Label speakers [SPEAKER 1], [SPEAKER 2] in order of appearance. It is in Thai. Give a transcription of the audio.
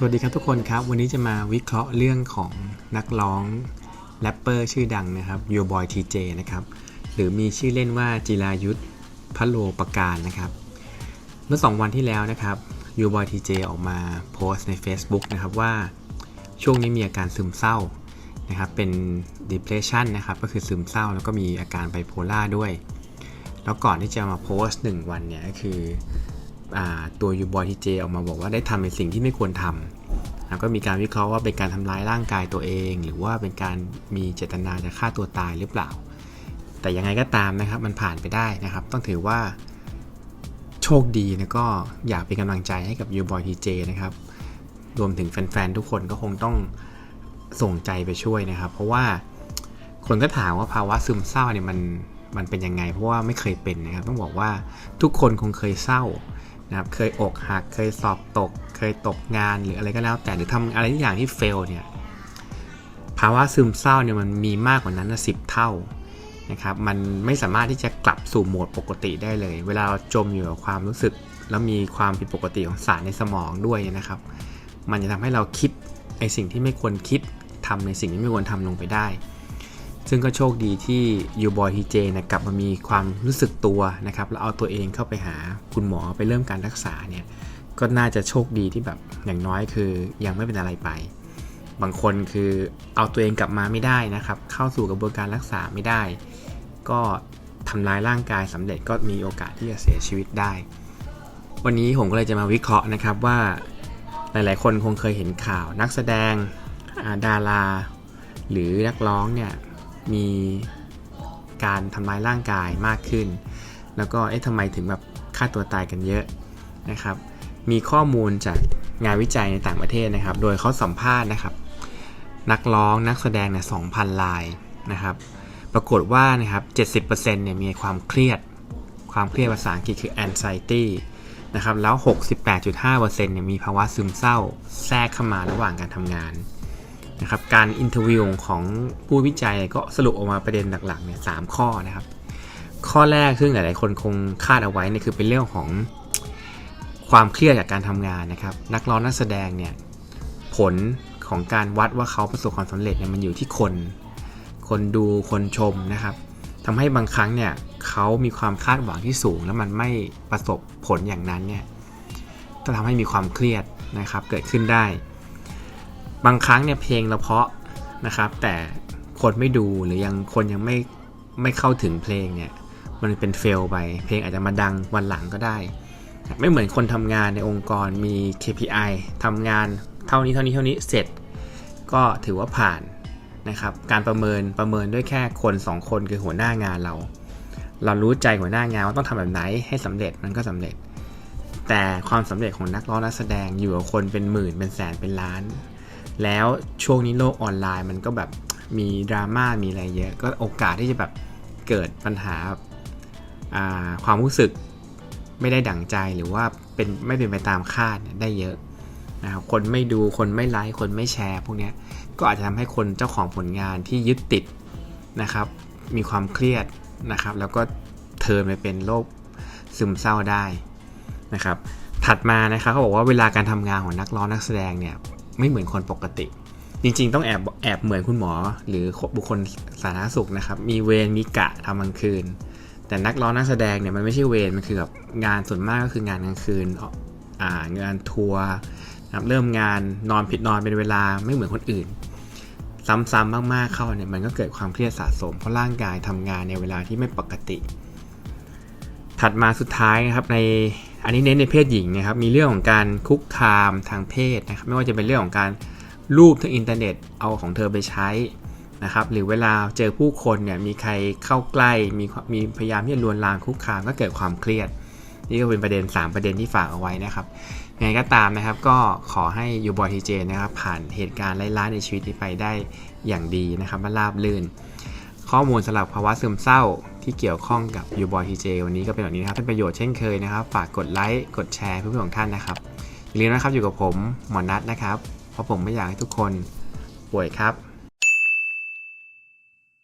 [SPEAKER 1] สวัสดีครับทุกคนครับ วันนี้จะมาวิเคราะห์เรื่องของนักร้องแรปเปอร์ชื่อดังนะครับโยบอยทีเจนะครับ หรือมีชื่อเล่นว่าจิรายุทธพะโลประการนะครับ เมื่อ 2 วันที่แล้วนะครับโยบอยทีเจออกมาโพสต์ใน Facebook นะครับว่าช่วงนี้มีอาการซึมเศร้านะครับเป็น depression นะครับก็คือซึมเศร้าแล้วก็มีอาการไบโพล่าด้วย แล้วก่อนที่จะมาโพสต์ 1 วันเนี่ยก็คือ ตัวยูบอยทีเจออกมาบอกว่าได้ทำในสิ่งที่ไม่ควรทำแล้วก็มีการวิเคราะห์ว่าเป็นการทำร้ายร่างกายตัวเอง หรือว่าเป็นการมีเจตนาจะฆ่าตัวตายหรือเปล่า แต่ยังไงก็ตามนะครับมันผ่านไปได้นะครับ ต้องถือว่าโชคดีนะก็อยากเป็นกำลังใจให้กับยูบอยทีเจนะครับรวมถึงแฟนๆทุกคนก็คงต้องส่งใจไปช่วยนะครับ เพราะว่าคนก็ถามว่าภาวะซึมเศร้าเนี่ยมันมันเป็นยังไง เพราะว่าไม่เคยเป็นนะครับ ต้องบอกว่าทุกคนคงเคยเศร้า นะครับเคยอกหักเคยสอบตก เคยตกงานหรืออะไรก็แล้ว แต่หรือทำอะไรทุกอย่างที่เฟลเนี่ยภาวะซึมเศร้าเนี่ยมันมีมากกว่านั้นสิบเท่านะครับมันไม่สามารถที่จะกลับสู่โหมดปกติได้เลย เวลาเราจมอยู่กับความรู้สึก แล้วมีความผิดปกติของสารในสมองด้วยนะครับ มันจะทำให้เราคิดไอสิ่งที่ไม่ควรคิดทำในสิ่งที่ไม่ควรทำลงไปได้ ซึ่งก็โชคดีที่ยูบอยทีเจนะกลับมามีความรู้สึกตัวนะครับแล้วเอาตัวเองเข้าไปหาคุณหมอไปเริ่มการรักษาเนี่ยก็น่าจะโชคดีที่แบบอย่างน้อยคือยังไม่เป็นอะไรไป บางคนคือเอาตัวเองกลับมาไม่ได้นะครับ เข้าสู่กระบวนการรักษาไม่ได้ ก็ทำลายร่างกายสำเร็จก็มีโอกาสที่จะเสียชีวิตได้ วันนี้ผมก็เลยจะมาวิเคราะห์นะครับว่าหลาย ๆ คนคงเคยเห็นข่าวนักแสดงาดารา หรือนักร้องเนี่ย มีการทำร้ายร่างกายมากขึ้น แล้วก็เอ๊ะทำไมถึงแบบฆ่าตัวตายกันเยอะนะครับ มีข้อมูลจากงานวิจัยในต่างประเทศนะครับ โดยเขาสัมภาษณ์นะครับ นักร้องนักแสดงเนี่ย2,000ลายนะครับ ปรากฏว่านะครับ70%เนี่ยมีความเครียด ความเครียดภาษาอังกฤษคือ anxiety นะครับ แล้ว 68.5%เนี่ยมีภาวะซึมเศร้าแทรกเข้ามาระหว่างการทำงาน นะครับการอินเทอร์วิวของผู้วิจัยก็สรุปออกมาประเด็นหลักๆเนี่ยสามข้อนะครับ ข้อแรกซึ่งหลายๆคนคงคาดเอาไว้เนี่ยคือเป็นเรื่องของความเครียดจากการทำงานนะครับ นักร้องนักแสดงเนี่ยผลของการวัดว่าเขาประสบความสำเร็จเนี่ยมันอยู่ที่คน คนดูคนชมนะครับทำให้บางครั้งเนี่ยเขามีความคาดหวังที่สูง แล้วมันไม่ประสบผลอย่างนั้นเนี่ยก็ทำให้มีความเครียดนะครับเกิดขึ้นได้ บางครั้งเนี่ยเพลงเราเพาะนะครับ แต่คนไม่ดูหรือยังคนยังไม่ไม่เข้าถึงเพลงเนี่ยมันเป็นเฟลไป เพลงอาจจะมาดังวันหลังก็ได้ ไม่เหมือนคนทำงานในองค์กรมี KPI ทำงานเท่านี้เท่านี้เท่านี้เสร็จ ก็ถือว่าผ่านนะครับ การประเมินประเมินด้วยแค่คน 2 คนคือหัวหน้างานเรา เรารู้ใจหัวหน้างานว่าต้องทำแบบไหนให้สำเร็จมันก็สำเร็จ แต่ความสำเร็จของนักร้องนักแสดงอยู่กับคนเป็นหมื่นเป็นแสนเป็นล้าน แล้วช่วงนี้โลกออนไลน์มันก็แบบมีดราม่ามีอะไรเยอะ ก็โอกาสที่จะแบบเกิดปัญหาความรู้สึกไม่ได้ดั่งใจหรือว่าเป็นไม่เป็นไปตามคาดได้เยอะนะครับคนไม่ดูคนไม่ไลค์คนไม่แชร์พวกนี้ก็อาจจะทำให้คนเจ้าของผลงานที่ยึดติดนะครับ มีความเครียดนะครับ แล้วก็เทินไปเป็นโรคซึมเศร้าได้นะครับ ถัดมานะครับเขาบอกว่าเวลาการทำงานของนักร้องนักแสดงเนี่ย ไม่เหมือนคนปกติ จริง ๆ ต้องแอบแอบเหมือนคุณหมอ หรือบุคคลสาธารณสุขนะครับ มีเวรมีกะทำกลางคืน แต่นักร้องนักแสดงเนี่ยมันไม่ใช่เวรมันคือแบบงานส่วนมากก็คืองานกลางคืนอ่างานทัวร์เริ่มงานนอนผิดนอนเป็นเวลาไม่เหมือนคนอื่น ซ้ำๆมากๆเข้าเนี่ยมันก็เกิดความเครียดสะสม เพราะร่างกายทำงานในเวลาที่ไม่ปกติ ถัดมาสุดท้ายนะครับใน อันนี้เน้นในเพศหญิงนะครับ มีเรื่องของการคุกคามทางเพศนะครับ ไม่ว่าจะเป็นเรื่องของการรูปทางอินเทอร์เน็ตเอาของเธอไปใช้นะครับ หรือเวลาเจอผู้คนเนี่ยมีใครเข้าใกล้ มีมีพยายามที่จะลวนลามคุกคามก็เกิดความเครียด นี่ก็เป็นประเด็น 3 ประเด็นที่ฝากเอาไว้นะครับยังไงก็ตามนะครับ ก็ขอให้ยูบอยทีเจนะครับ ผ่านเหตุการณ์ไร้ายๆในชีวิตนี้ไปได้อย่างดีนะครับมาราบลื่น ข้อมูลสำหรับภาวะซึมเศร้า ที่เกี่ยวข้องกับยูบอยทีเจวันนี้ก็เป็นแบบนี้นะครับเป็นประโยชน์เช่นเคยนะครับ ฝากกดไลค์กดแชร์เพื่อนๆของท่านนะครับอย่าลืมนะครับอยู่กับผมหมอนัทนะครับ เพราะผมไม่อยากให้ทุกคนป่วยครับ